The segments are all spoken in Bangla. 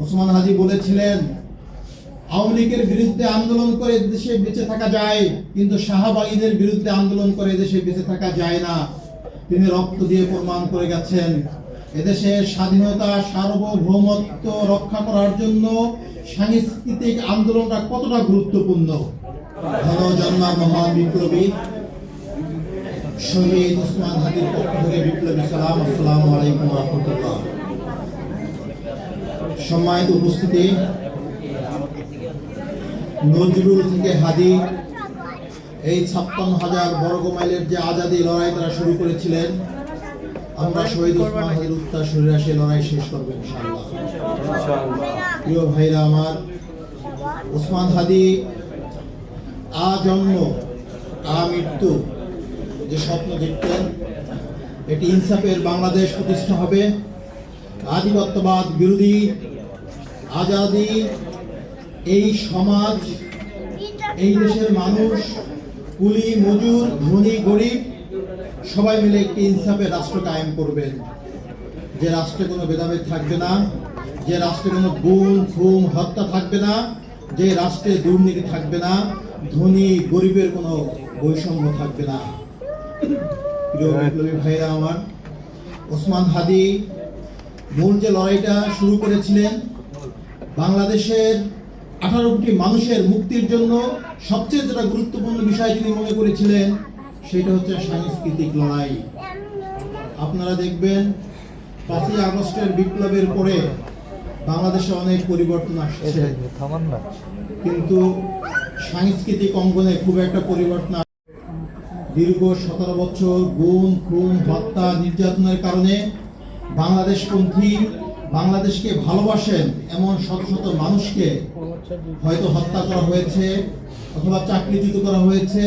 ওসমান হাজি বলেছিলেন, আওয়ামী লীগের বিরুদ্ধে আন্দোলন করে দেশে বেঁচে থাকা যায়, কিন্তু বিরুদ্ধে আন্দোলন করে দেশে বেঁচে থাকা যায় না। তিনি রক্ত দিয়ে প্রমাণ করে গেছেন এদেশের স্বাধীনতা, সার্বভৌমত্ব রক্ষা করার জন্য সাংস্কৃতিক আন্দোলনটা কতটা গুরুত্বপূর্ণ? ধনজন্মা মহান বিপ্লবী শহীদ ওসমান হাদির পক্ষ থেকে বিপ্লবী সালাম আলাইকুম রহমতুল্লাহ। সম্মানিত উপস্থিতি নজরুল থেকে হাদি এই ছাপ্পান্ন হাজার বর্গ মাইলের যে আজাদি লড়াই তারা শুরু করেছিলেন আমরা শহীদ ওসমান হাদির উত্তার শরীরে লড়াই শেষ করব ইনশাআল্লাহ। প্রিয় ভাইরা আমার ওসমান হাদি আ জন্ম আ মৃত্যু যে স্বপ্ন দেখতেন এটি ইনসাফের বাংলাদেশ প্রতিষ্ঠা হবে আধিপত্যবাদ বিরোধী আজাদি এই সমাজ এই দেশের মানুষ কুলি মজুর ধনী গরিব সবাই মিলে একটি ইনসাফের রাষ্ট্র কায়েম করবেন। যে রাষ্ট্রে কোনো ভেদাভেদ থাকবে না যে রাষ্ট্রে কোনো গুম খুম হত্যা থাকবে না যে রাষ্ট্রে দুর্নীতি থাকবে না ধনী গরিবের কোনো বৈষম্য থাকবে না। প্রিয় বিপ্লবী ভাইরা আমার ওসমান হাদি মূল যে লড়াইটা শুরু করেছিলেন বাংলাদেশের আঠারো কোটি মানুষের মুক্তির জন্য সবচেয়ে যেটা গুরুত্বপূর্ণ বিষয় তিনি মনে করেছিলেন সেটা হচ্ছে সাংস্কৃতিক লড়াই। আপনারা দেখবেন পাঁচই আগস্টের বিপ্লবের পরে বাংলাদেশে অনেক পরিবর্তন আসছে। কিন্তু সাংস্কৃতিক অঙ্গনে খুব একটা পরিবর্তন দীর্ঘ সতেরো বছর গুম খুন হত্যা নির্যাতনের কারণে বাংলাদেশপন্থী বাংলাদেশকে ভালোবাসেন এমন শত শত মানুষকে হয়তো হত্যা করা হয়েছে, অথবা চাকরিচ্যুত করা হয়েছে,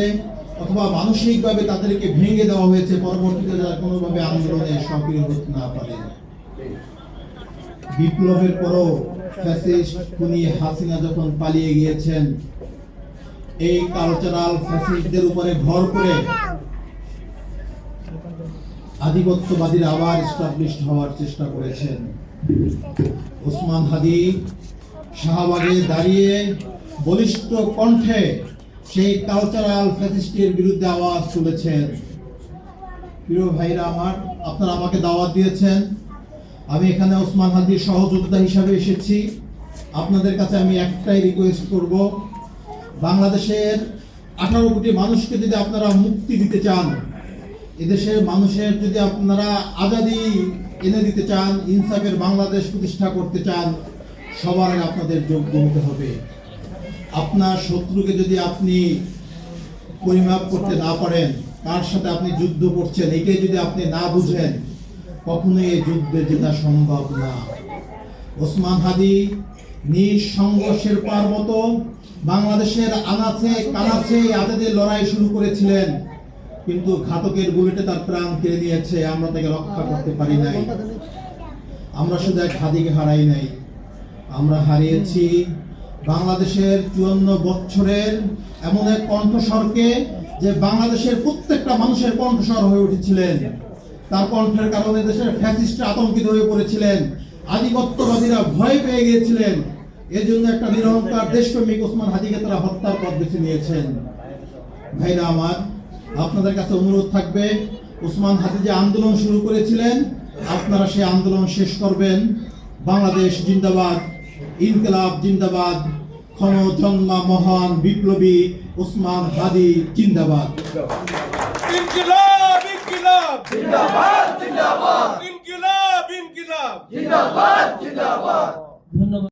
অথবা মানসিকভাবে তাদেরকে ভেঙে দেওয়া হয়েছে। পরবর্তীতে যারা কোনোভাবে আন্দোলনে সক্রিয় হতে না পারে। বিপ্লবের পরও হাসিনা যখন পালিয়ে গিয়েছেন, এই কালচারাল ফ্যাসিস্টদের উপরে ভর করে আধিপত্যবাদীরা আবার স্টাবলিশড হওয়ার চেষ্টা করেছেন। ওসমান হাদি শাহবাগে দাঁড়িয়ে বলিষ্ঠ কণ্ঠে সেই কালচারাল ফ্যাসিস্টের বিরুদ্ধে আওয়াজ তুলেছেন। প্রিয় ভাইরা আমার, আপনারা আমাকে দাওয়াত দিয়েছেন। আমি এখানে ওসমান হাদির সহযোদ্ধা হিসাবে এসেছি। আপনাদের কাছে আমি একটাই রিকোয়েস্ট করব, বাংলাদেশের আঠারো কোটি মানুষকে যদি আপনারা মুক্তি দিতে চান এদেশের মানুষের যদি আপনারা আজাদি এনে দিতে চান, ইনসাফের বাংলাদেশ প্রতিষ্ঠা করতে চান, সবার আগে আপনাদের যোগ্য হতে হবে। আপনার শত্রুকে যদি আপনি পরিমাপ করতে না পারেন, তার সাথে আপনি যুদ্ধ করছেন, এটাই যদি আপনি না বুঝেন, কখনোই এই যুদ্ধে জেতা সম্ভব না। ওসমান হাদি নিঃসংঘর্ষের পার মতো বাংলাদেশের আনাচে কানাচে আজাদের লড়াই শুরু করেছিলেন। কিন্তু ঘাতকের বুলেটে তার প্রাণ কেড়ে নিয়েছে, আমরা তাকে রক্ষা করতে পারি নাই। আমরা শুধু এক হাদিকে হারাই নাই, আমরা হারিয়েছি বাংলাদেশের চুয়ান্ন বছরের এমন এক কণ্ঠস্বরকে যে বাংলাদেশের প্রত্যেকটা মানুষের কণ্ঠস্বর হয়ে উঠেছিলেন। তার কণ্ঠের কারণে দেশের ফ্যাসিস্টরা আতঙ্কিত হয়ে পড়েছিলেন। আধিপত্যবাদীরা ভয় পেয়ে গিয়েছিলেন। এর জন্য একটা নিরহংকার দেশপ্রেমিক ওসমান হাদিকে তারা হত্যার পথ বেছে নিয়েছেন। ভাইরা আমার আপনাদের কাছে অনুরোধ থাকবে ওসমান হাদি যে আন্দোলন শুরু করেছিলেন আপনারা সেই আন্দোলন শেষ করবেন। বাংলাদেশ জিন্দাবাদ ইনকলাব জিন্দাবাদ ক্ষণ জন্মা মহান বিপ্লবী ওসমান হাদি জিন্দাবাদ। ইনকিলাব ইনকিলাব। জিন্দাবাদ জিন্দাবাদ। ইনকিলাব ইনকিলাব। জিন্দাবাদ জিন্দাবাদ।